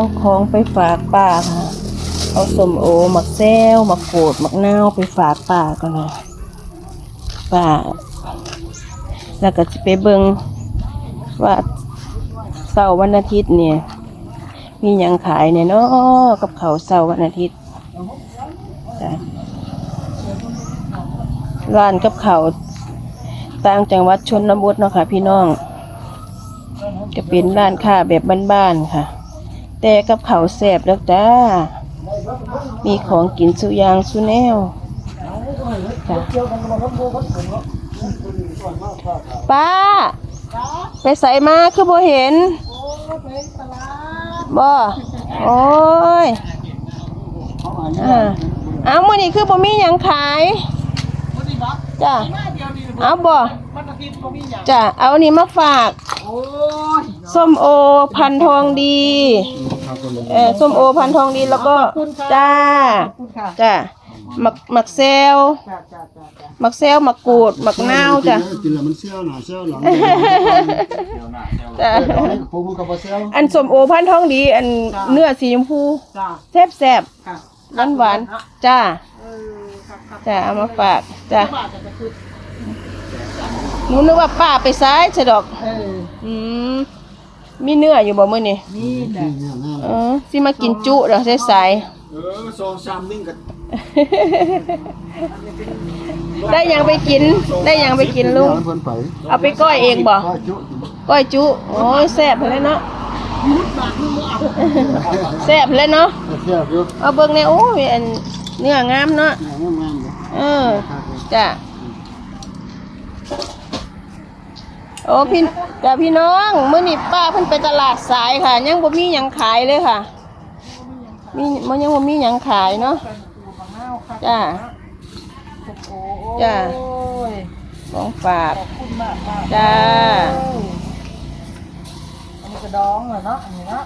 เอาของไปฝากป้าค่ะเอาสมโอหมักแซวหมักโกดหมักนาวไปฝากป้าก่อนนะป้า แล้วก็จะไปเบิงว่าเสาร์วันอาทิตย์เนี่ย มียังขายเนี่ยเนาะกับเขาเสาร์วันอาทิตย์จ้ะร้านกับเขาต่างจังหวัดชนบทเนาะค่ะ พี่น้องจะเป็นร้านค้าแบบบ้านๆค่ะ แต่กับเขาแสบแล้วจ้า มีของกินสุยางสุแนวจ้ะป้า ไปใส่มาคือบ่เห็นบ่โอ้ยอ่าเอามื้อนี้คือบ่มีหยังขายจ้ะ เอาบ่จ้ะเอาอันนี้มาฝากส้มโอพันทองดีเออส้มโอพันทองดีแล้วก็จ้าคุณค่ะจ้ะหมักหมักเซลจ้าจ้าจ้าจ้าหมักเซลหมักกูดหมักนาวจ้ะกินแล้วมันเซี่ยวหนาเซี่ยวหลังจ้ะผมกับบ่เซี่ยวอันสมโอพันทองดี อันเนื้อสีชมพูจ้าแซ่บแซ่บค่ะหวานหวานๆจ้าเออครับครับจ้าเอามาฝากจ้าบาทจะไปคือ หนูนึกว่าป้าไปซ้ายใช่ดอกเอออืมมีเนื้ออยู่บ่มื้อนี้นี่แหละเนี่ยหน้าเออสิมากินจุเด้อสายเออซองซ้ำนิ่งกับๆได้หยังไปกิน ได้หยังไปกินลุงเพิ่นไปเอาไปก้อยเองบ่ก็จุก้อยจุโอ้ยแซ่บเลยเนาะแซ่บเลยเนาะเซี่ยวอยู่เอาเบิ่งในโอ้ยอันเนื้องามเนาะงามงามเลยเออจ้ะ โอ้พี่กับพี่น้องเมื่อนี้ป้าเพิ่นไปตลาดสายค่ะ ยังบ่มีหยังขายเลยค่ะ มีมันยังบ่มีหยังขายเนาะจ้าโอ้จ้ะโอ้ยของฝากขอบคุณมากจ้าอันนี้กระดองเหรอเนาะอันนี้เนาะ